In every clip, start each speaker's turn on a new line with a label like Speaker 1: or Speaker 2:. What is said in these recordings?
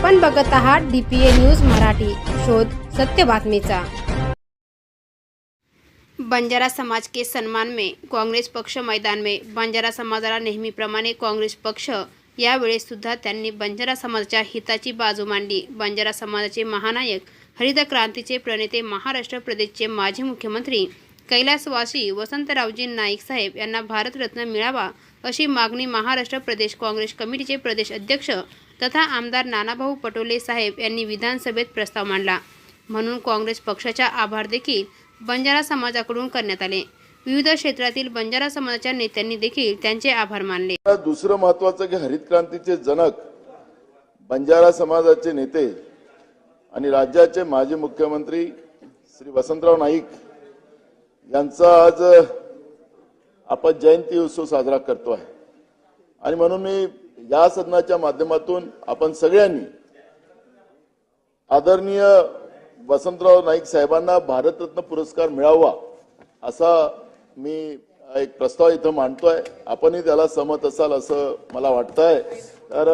Speaker 1: आपण बघत आहात डीपीए न्यूज मराठी. शोध सत्य बातमीचा. बंजारा समाज के सन्मान में काँग्रेस पक्ष मैदान में बंजारा समाजाला नेहमीप्रमाणे काँग्रेस पक्ष यावेळेस सुद्धा त्यांनी बंजारा समाजाच्या हिताची बाजू मांडली. बंजारा समाजाचे महानायक हरित क्रांतीचे प्रणेते महाराष्ट्र प्रदेशचे माजी मुख्यमंत्री कैलासवासी वसंतरावजी नाईक साहेब यांना भारतरत्न मिळावा अशी मागणी महाराष्ट्र प्रदेश काँग्रेस कमिटीचे प्रदेश अध्यक्ष तथा आमदार नानाभाऊ पटोले साहेब यांनी विधानसभेत प्रस्ताव मांडला. म्हणून काँग्रेस पक्षाच्या आभार देखील बंजारा समाजाकडून करण्यात आले. विविध क्षेत्रातील बंजारा समाजाच्या नेत्यांनी देखील त्यांचे आभार मानले.
Speaker 2: दुसरं महत्वाचं की हरित क्रांतीचे जनक बंजारा समाजाचे नेते आणि राज्याचे माजी मुख्यमंत्री श्री वसंतराव नाईक यांचा आज आपण जयंती उत्सव साजरा करतो आहे. आणि म्हणून मी या सदनाच्या माध्यमातून आपण सगळ्यांनी आदरणीय वसंतराव नाईक साहेबांना भारतरत्न पुरस्कार मिळावा असा मी एक प्रस्ताव इथं मांडतोय. आपणही त्याला सहमत असाल असं मला वाटतंय. तर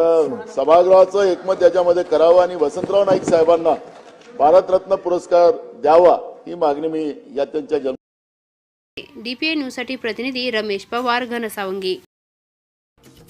Speaker 2: सभागृहाचं एकमत याच्यामध्ये करावं आणि वसंतराव नाईक साहेबांना भारतरत्न पुरस्कार द्यावा ही मागणी मी या त्यांच्या जन्म
Speaker 1: डीपीए न्यूजसाठी प्रतिनिधी रमेश पवार घनसावंगी.